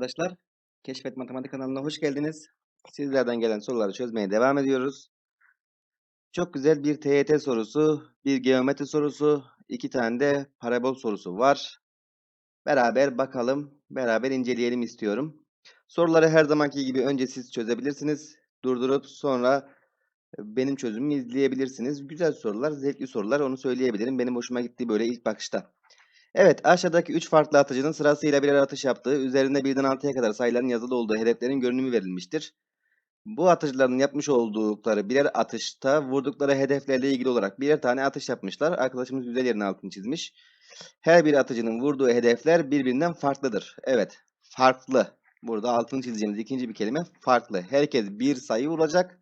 arkadaşlar. Keşfet Matematik kanalına hoş geldiniz. Sizlerden gelen soruları çözmeye devam ediyoruz. Çok güzel bir TYT sorusu, bir geometri sorusu, iki tane de parabol sorusu var. Beraber bakalım, beraber inceleyelim istiyorum. Soruları her zamanki gibi önce siz çözebilirsiniz. Durdurup sonra benim çözümümü izleyebilirsiniz. Güzel sorular, zevkli sorular onu söyleyebilirim. Benim hoşuma gitti böyle ilk bakışta. Evet, aşağıdaki 3 farklı atıcının sırasıyla birer atış yaptığı, üzerinde birden 6'ya kadar sayıların yazılı olduğu hedeflerin görünümü verilmiştir. Bu atıcıların yapmış oldukları birer atışta vurdukları hedeflerle ilgili olarak birer tane atış yapmışlar. Arkadaşımız güzel yerin altını çizmiş. Her bir atıcının vurduğu hedefler birbirinden farklıdır. Evet, farklı. Burada altını çizeceğimiz ikinci bir kelime farklı. Herkes bir sayı vuracak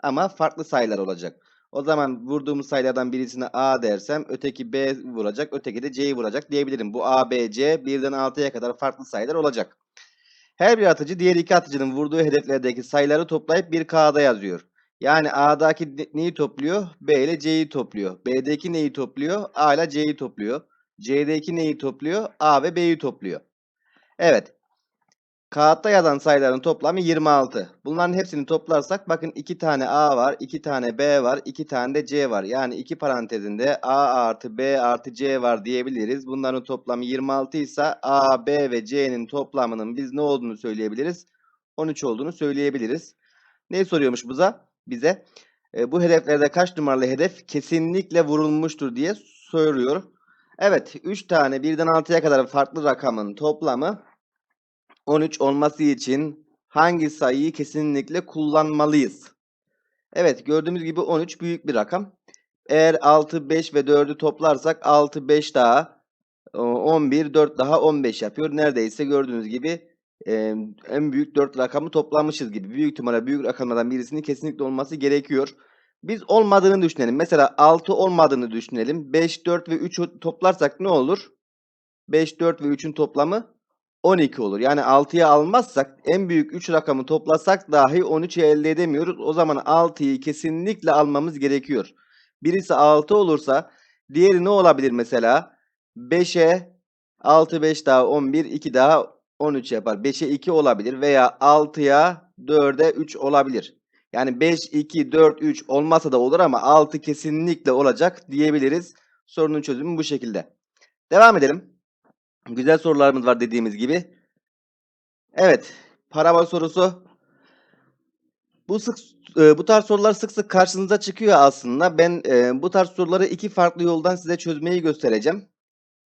ama farklı sayılar olacak. O zaman vurduğumuz sayılardan birisine A dersem öteki B vuracak, öteki de C'yi vuracak diyebilirim. Bu A, B, C birden 6'ya kadar farklı sayılar olacak. Her bir atıcı diğer iki atıcının vurduğu hedeflerdeki sayıları toplayıp bir kağıda yazıyor. Yani A'daki neyi topluyor? B ile C'yi topluyor. B'deki neyi topluyor? A ile C'yi topluyor. C'deki neyi topluyor? A ve B'yi topluyor. Evet. Kağıtta yazan sayıların toplamı 26. Bunların hepsini toplarsak bakın 2 tane A var, 2 tane B var, 2 tane de C var. Yani iki parantezinde A artı B artı C var diyebiliriz. Bunların toplamı 26 ise A, B ve C'nin toplamının biz ne olduğunu söyleyebiliriz? 13 olduğunu söyleyebiliriz. Ne soruyormuş bize? Bize e, bu hedeflerde kaç numaralı hedef kesinlikle vurulmuştur diye soruyor. Evet 3 tane birden 6'ya kadar farklı rakamın toplamı 13 olması için hangi sayıyı kesinlikle kullanmalıyız? Evet gördüğümüz gibi 13 büyük bir rakam. Eğer 6, 5 ve 4'ü toplarsak 6, 5 daha 11, 4 daha 15 yapıyor. Neredeyse gördüğünüz gibi en büyük 4 rakamı toplamışız gibi. Büyük ihtimalle büyük rakamlardan birisinin kesinlikle olması gerekiyor. Biz olmadığını düşünelim. Mesela 6 olmadığını düşünelim. 5, 4 ve 3'ü toplarsak ne olur? 5, 4 ve 3'ün toplamı 12 olur. Yani 6'ya almazsak en büyük 3 rakamı toplasak dahi 13'ü elde edemiyoruz. O zaman 6'yı kesinlikle almamız gerekiyor. Birisi 6 olursa diğeri ne olabilir mesela? 5'e 6 5 daha 11 2 daha 13 yapar. 5'e 2 olabilir veya 6'ya 4'e 3 olabilir. Yani 5 2 4 3 olmasa da olur ama 6 kesinlikle olacak diyebiliriz. Sorunun çözümü bu şekilde. Devam edelim. Güzel sorularımız var dediğimiz gibi. Evet. Parabol sorusu. Bu sık bu tarz sorular sık sık karşınıza çıkıyor aslında. Ben bu tarz soruları iki farklı yoldan size çözmeyi göstereceğim.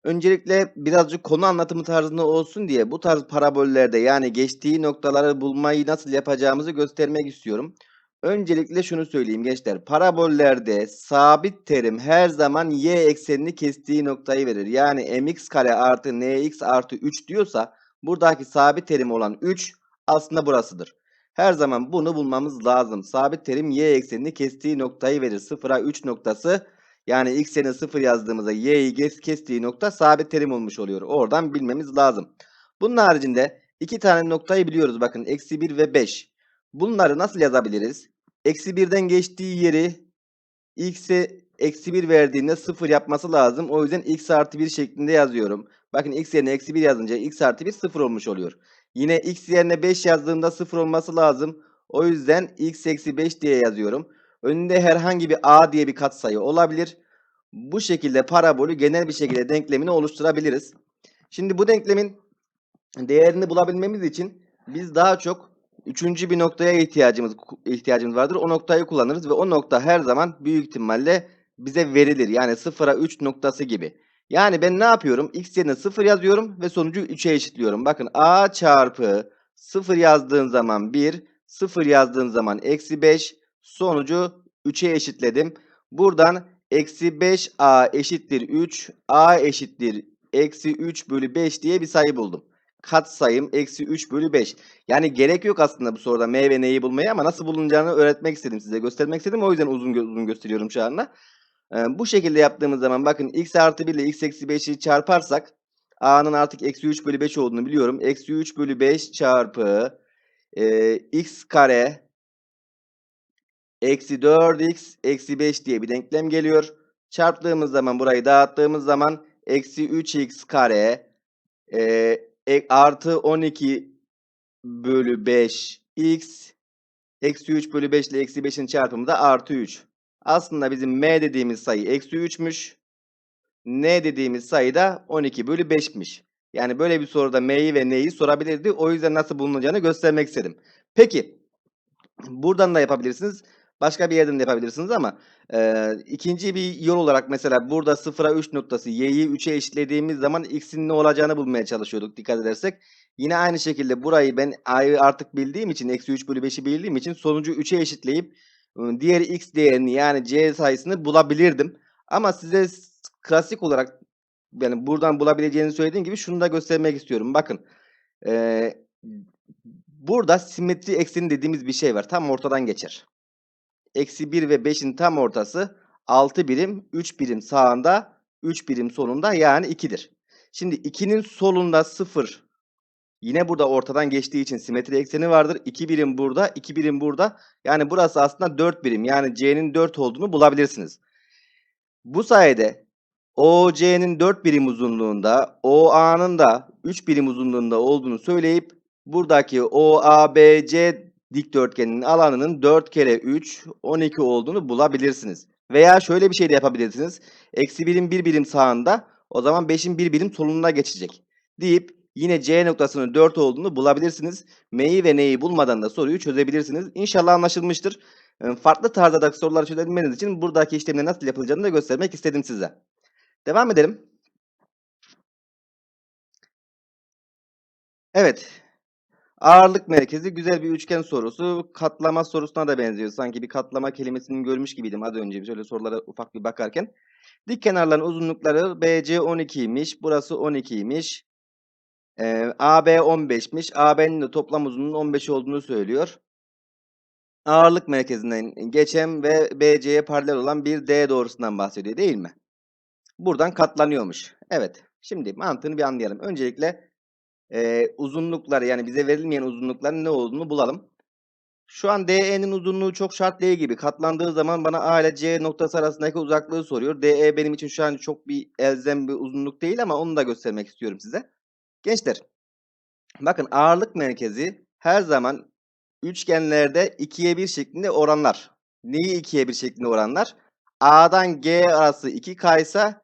Öncelikle birazcık konu anlatımı tarzında olsun diye bu tarz parabollerde yani geçtiği noktaları bulmayı nasıl yapacağımızı göstermek istiyorum. Öncelikle şunu söyleyeyim gençler. Parabollerde sabit terim her zaman y eksenini kestiği noktayı verir. Yani mx kare artı nx artı 3 diyorsa buradaki sabit terim olan 3 aslında burasıdır. Her zaman bunu bulmamız lazım. Sabit terim y eksenini kestiği noktayı verir. 0'a 3 noktası yani x yerine 0 yazdığımızda y'yi kestiği nokta sabit terim olmuş oluyor. Oradan bilmemiz lazım. Bunun haricinde iki tane noktayı biliyoruz. Bakın eksi 1 ve 5. Bunları nasıl yazabiliriz? Eksi 1'den geçtiği yeri x'e eksi 1 verdiğinde 0 yapması lazım. O yüzden x artı 1 şeklinde yazıyorum. Bakın x yerine eksi 1 yazınca x artı 1 0 olmuş oluyor. Yine x yerine 5 yazdığımda 0 olması lazım. O yüzden x eksi 5 diye yazıyorum. Önünde herhangi bir a diye bir katsayı olabilir. Bu şekilde parabolü genel bir şekilde denklemini oluşturabiliriz. Şimdi bu denklemin değerini bulabilmemiz için biz daha çok üçüncü bir noktaya ihtiyacımız ihtiyacımız vardır. O noktayı kullanırız ve o nokta her zaman büyük ihtimalle bize verilir. Yani 0'a 3 noktası gibi. Yani ben ne yapıyorum? X yerine 0 yazıyorum ve sonucu 3'e eşitliyorum. Bakın A çarpı 0 yazdığın zaman 1, 0 yazdığın zaman eksi 5, sonucu 3'e eşitledim. Buradan eksi 5A eşittir 3, A eşittir eksi 3 bölü 5 diye bir sayı buldum katsayım eksi 3 bölü 5. Yani gerek yok aslında bu soruda m ve n'yi bulmaya ama nasıl bulunacağını öğretmek istedim size. Göstermek istedim o yüzden uzun uzun gösteriyorum şu anda. Ee, bu şekilde yaptığımız zaman bakın x artı 1 ile x eksi 5'i çarparsak a'nın artık eksi 3 bölü 5 olduğunu biliyorum. Eksi 3 bölü 5 çarpı e, x kare eksi 4x eksi 5 diye bir denklem geliyor. Çarptığımız zaman burayı dağıttığımız zaman eksi 3x kare e, e, artı 12 bölü 5 x eksi 3 bölü 5 ile eksi 5'in çarpımı da artı 3. Aslında bizim m dediğimiz sayı eksi 3'müş. n dediğimiz sayı da 12 bölü 5'miş. Yani böyle bir soruda m'yi ve n'yi sorabilirdi. O yüzden nasıl bulunacağını göstermek istedim. Peki buradan da yapabilirsiniz. Başka bir yerden de yapabilirsiniz ama e, ikinci bir yol olarak mesela burada 0'a 3 noktası y'yi 3'e eşitlediğimiz zaman x'in ne olacağını bulmaya çalışıyorduk dikkat edersek. Yine aynı şekilde burayı ben a'yı artık bildiğim için eksi 3 bölü 5'i bildiğim için sonucu 3'e eşitleyip diğer x değerini yani c sayısını bulabilirdim. Ama size klasik olarak yani buradan bulabileceğini söylediğim gibi şunu da göstermek istiyorum. Bakın e, burada simetri ekseni dediğimiz bir şey var. Tam ortadan geçer. Eksi 1 ve 5'in tam ortası 6 birim, 3 birim sağında, 3 birim solunda yani 2'dir. Şimdi 2'nin solunda 0 yine burada ortadan geçtiği için simetri ekseni vardır. 2 birim burada, 2 birim burada. Yani burası aslında 4 birim. Yani c'nin 4 olduğunu bulabilirsiniz. Bu sayede OC'nin 4 birim uzunluğunda, OA'nın da 3 birim uzunluğunda olduğunu söyleyip buradaki OABC dikdörtgeninin alanının 4 kere 3, 12 olduğunu bulabilirsiniz. Veya şöyle bir şey de yapabilirsiniz. Eksi birim 1 birim sağında o zaman 5'in 1 birim soluna geçecek. Deyip yine C noktasının 4 olduğunu bulabilirsiniz. M'yi ve N'yi bulmadan da soruyu çözebilirsiniz. İnşallah anlaşılmıştır. Ee, Farklı tarzda soruları çözebilmeniz için buradaki işlemin nasıl yapılacağını da göstermek istedim size. Devam edelim. Evet. Ağırlık merkezi güzel bir üçgen sorusu. Katlama sorusuna da benziyor. Sanki bir katlama kelimesini görmüş gibiydim az önce. Şöyle sorulara ufak bir bakarken. Dik kenarların uzunlukları BC 12'ymiş. Burası 12'ymiş. Ee, AB 15'miş. AB'nin de toplam uzunluğunun 15 olduğunu söylüyor. Ağırlık merkezinden geçen ve BC'ye paralel olan bir D doğrusundan bahsediyor değil mi? Buradan katlanıyormuş. Evet. Şimdi mantığını bir anlayalım. Öncelikle e, uzunlukları yani bize verilmeyen uzunlukların ne olduğunu bulalım. Şu an DE'nin uzunluğu çok şart değil gibi. Katlandığı zaman bana A ile C noktası arasındaki uzaklığı soruyor. DE benim için şu an çok bir elzem bir uzunluk değil ama onu da göstermek istiyorum size. Gençler, bakın ağırlık merkezi her zaman üçgenlerde 2'ye 1 şeklinde oranlar. Neyi 2'ye 1 şeklinde oranlar? A'dan G arası 2K ise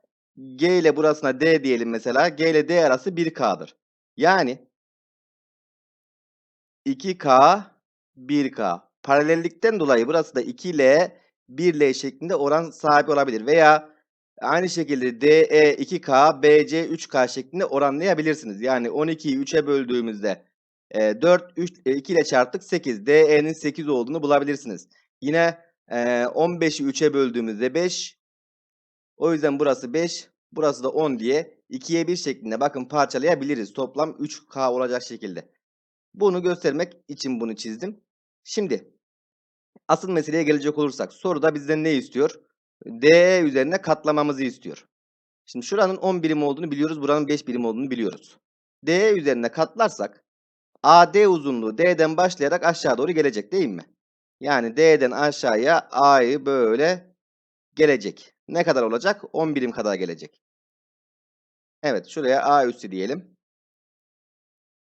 G ile burasına D diyelim mesela. G ile D arası 1K'dır. Yani 2K 1K. Paralellikten dolayı burası da 2 ile 1 L şeklinde oran sahibi olabilir. Veya aynı şekilde DE 2K, BC 3K şeklinde oranlayabilirsiniz. Yani 12'yi 3'e böldüğümüzde e, 4, 3, e, 2 ile çarptık 8. DE'nin 8 olduğunu bulabilirsiniz. Yine e, 15'i 3'e böldüğümüzde 5. O yüzden burası 5, burası da 10 diye 2'ye 1 şeklinde bakın parçalayabiliriz. Toplam 3K olacak şekilde. Bunu göstermek için bunu çizdim. Şimdi asıl meseleye gelecek olursak soruda bizden ne istiyor? DE üzerine katlamamızı istiyor. Şimdi şuranın 10 birim olduğunu biliyoruz. Buranın 5 birim olduğunu biliyoruz. DE üzerine katlarsak AD uzunluğu D'den başlayarak aşağı doğru gelecek değil mi? Yani D'den aşağıya A'yı böyle gelecek. Ne kadar olacak? 10 birim kadar gelecek. Evet şuraya A üssü diyelim.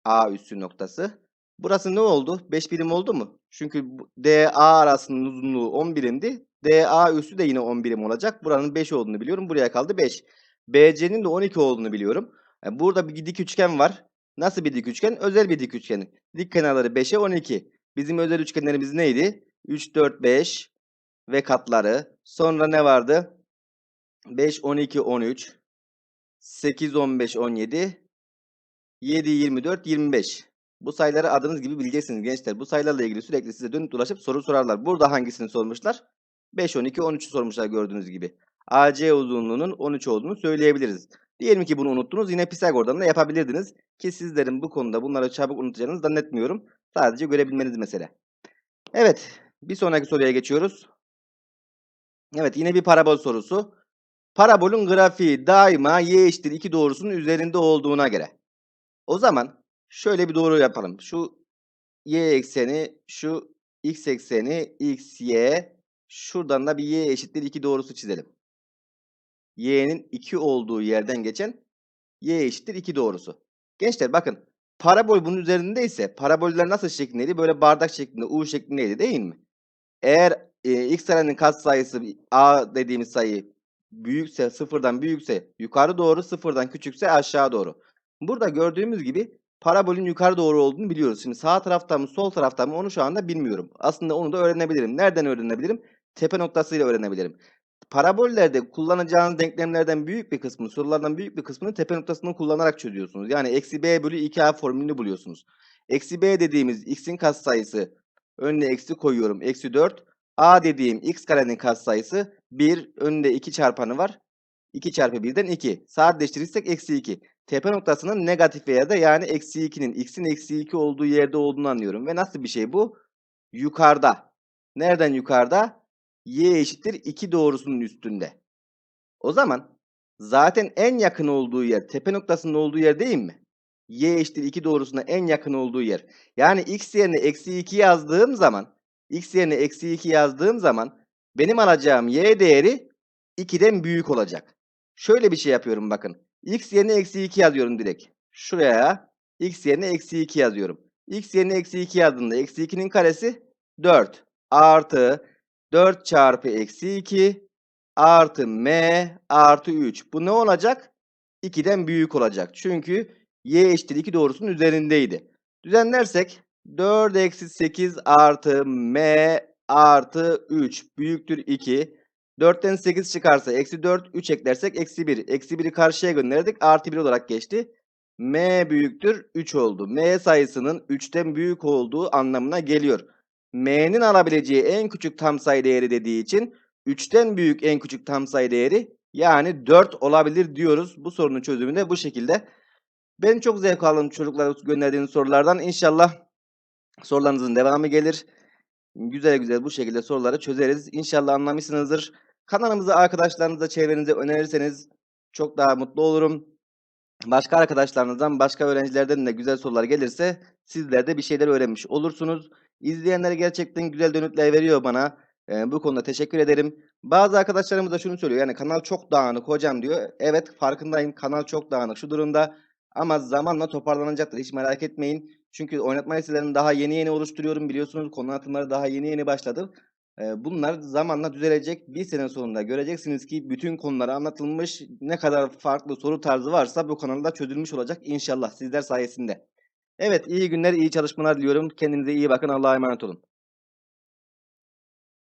A üssü noktası. Burası ne oldu? 5 birim oldu mu? Çünkü DA arasının uzunluğu 10 birimdi. DA üssü de yine 10 birim olacak. Buranın 5 olduğunu biliyorum. Buraya kaldı 5. BC'nin de 12 olduğunu biliyorum. Yani burada bir dik üçgen var. Nasıl bir dik üçgen? Özel bir dik üçgen. Dik kenarları 5'e 12. Bizim özel üçgenlerimiz neydi? 3, 4, 5 ve katları. Sonra ne vardı? 5, 12, 13. 8, 15, 17. 7, 24, 25. Bu sayıları adınız gibi bileceksiniz gençler. Bu sayılarla ilgili sürekli size dönüp dolaşıp soru sorarlar. Burada hangisini sormuşlar? 5, 12, 13'ü sormuşlar gördüğünüz gibi. AC uzunluğunun 13 olduğunu söyleyebiliriz. Diyelim ki bunu unuttunuz. Yine Pisagor'dan da yapabilirdiniz. Ki sizlerin bu konuda bunları çabuk unutacağınızı zannetmiyorum. Sadece görebilmeniz mesele. Evet. Bir sonraki soruya geçiyoruz. Evet yine bir parabol sorusu. Parabolün grafiği daima y eşittir 2 doğrusunun üzerinde olduğuna göre. O zaman şöyle bir doğru yapalım. Şu y ekseni, şu x ekseni, x, y. Şuradan da bir y eşittir 2 doğrusu çizelim. y'nin 2 olduğu yerden geçen y eşittir 2 doğrusu. Gençler bakın Parabol bunun üzerindeyse paraboller nasıl şeklindeydi? Böyle bardak şeklinde, U şeklindeydi değil mi? Eğer e, x karenin katsayısı a dediğimiz sayı büyükse, sıfırdan büyükse yukarı doğru, sıfırdan küçükse aşağı doğru. Burada gördüğümüz gibi parabolün yukarı doğru olduğunu biliyoruz. Şimdi sağ tarafta mı, sol tarafta mı onu şu anda bilmiyorum. Aslında onu da öğrenebilirim. Nereden öğrenebilirim? Tepe noktasıyla öğrenebilirim. Parabollerde kullanacağınız denklemlerden büyük bir kısmını, sorulardan büyük bir kısmını tepe noktasını kullanarak çözüyorsunuz. Yani eksi b bölü 2a formülünü buluyorsunuz. Eksi b dediğimiz x'in katsayısı önüne eksi koyuyorum. Eksi 4. a dediğim x karenin katsayısı 1. Önünde 2 çarpanı var. 2 çarpı 1'den 2. Sadeleştirirsek eksi 2. Tepe noktasının negatif da yani eksi 2'nin x'in eksi 2 olduğu yerde olduğunu anlıyorum. Ve nasıl bir şey bu? Yukarıda. Nereden yukarıda? y eşittir 2 doğrusunun üstünde. O zaman zaten en yakın olduğu yer tepe noktasının olduğu yer değil mi? y eşittir 2 doğrusuna en yakın olduğu yer. Yani x yerine eksi 2 yazdığım zaman x yerine eksi 2 yazdığım zaman benim alacağım y değeri 2'den büyük olacak. Şöyle bir şey yapıyorum bakın. x yerine eksi 2 yazıyorum direkt. Şuraya x yerine eksi 2 yazıyorum. x yerine eksi 2 yazdığımda eksi 2'nin karesi 4 artı 4 çarpı eksi 2 artı m artı 3. Bu ne olacak? 2'den büyük olacak. Çünkü y eşittir 2 doğrusunun üzerindeydi. Düzenlersek 4 eksi 8 artı m artı 3 büyüktür 2. 4'ten 8 çıkarsa eksi 4, 3 eklersek eksi 1. Eksi 1'i karşıya gönderdik. Artı 1 olarak geçti. m büyüktür 3 oldu. m sayısının 3'ten büyük olduğu anlamına geliyor. m'nin alabileceği en küçük tam sayı değeri dediği için 3'ten büyük en küçük tam sayı değeri yani 4 olabilir diyoruz. Bu sorunun çözümü de bu şekilde. Ben çok zevk aldım çocuklara gönderdiğiniz sorulardan. İnşallah sorularınızın devamı gelir. Güzel güzel bu şekilde soruları çözeriz. İnşallah anlamışsınızdır. Kanalımızı arkadaşlarınıza, çevrenize önerirseniz çok daha mutlu olurum. Başka arkadaşlarınızdan, başka öğrencilerden de güzel sorular gelirse sizler de bir şeyler öğrenmiş olursunuz. İzleyenler gerçekten güzel dönütler veriyor bana. Ee, bu konuda teşekkür ederim. Bazı arkadaşlarımız da şunu söylüyor. Yani kanal çok dağınık hocam diyor. Evet farkındayım. Kanal çok dağınık şu durumda. Ama zamanla toparlanacaktır. Hiç merak etmeyin. Çünkü oynatma listelerini daha yeni yeni oluşturuyorum. Biliyorsunuz konu atımları daha yeni yeni başladı. Bunlar zamanla düzelecek. Bir sene sonunda göreceksiniz ki bütün konular anlatılmış. Ne kadar farklı soru tarzı varsa bu kanalda çözülmüş olacak inşallah sizler sayesinde. Evet iyi günler, iyi çalışmalar diliyorum. Kendinize iyi bakın. Allah'a emanet olun.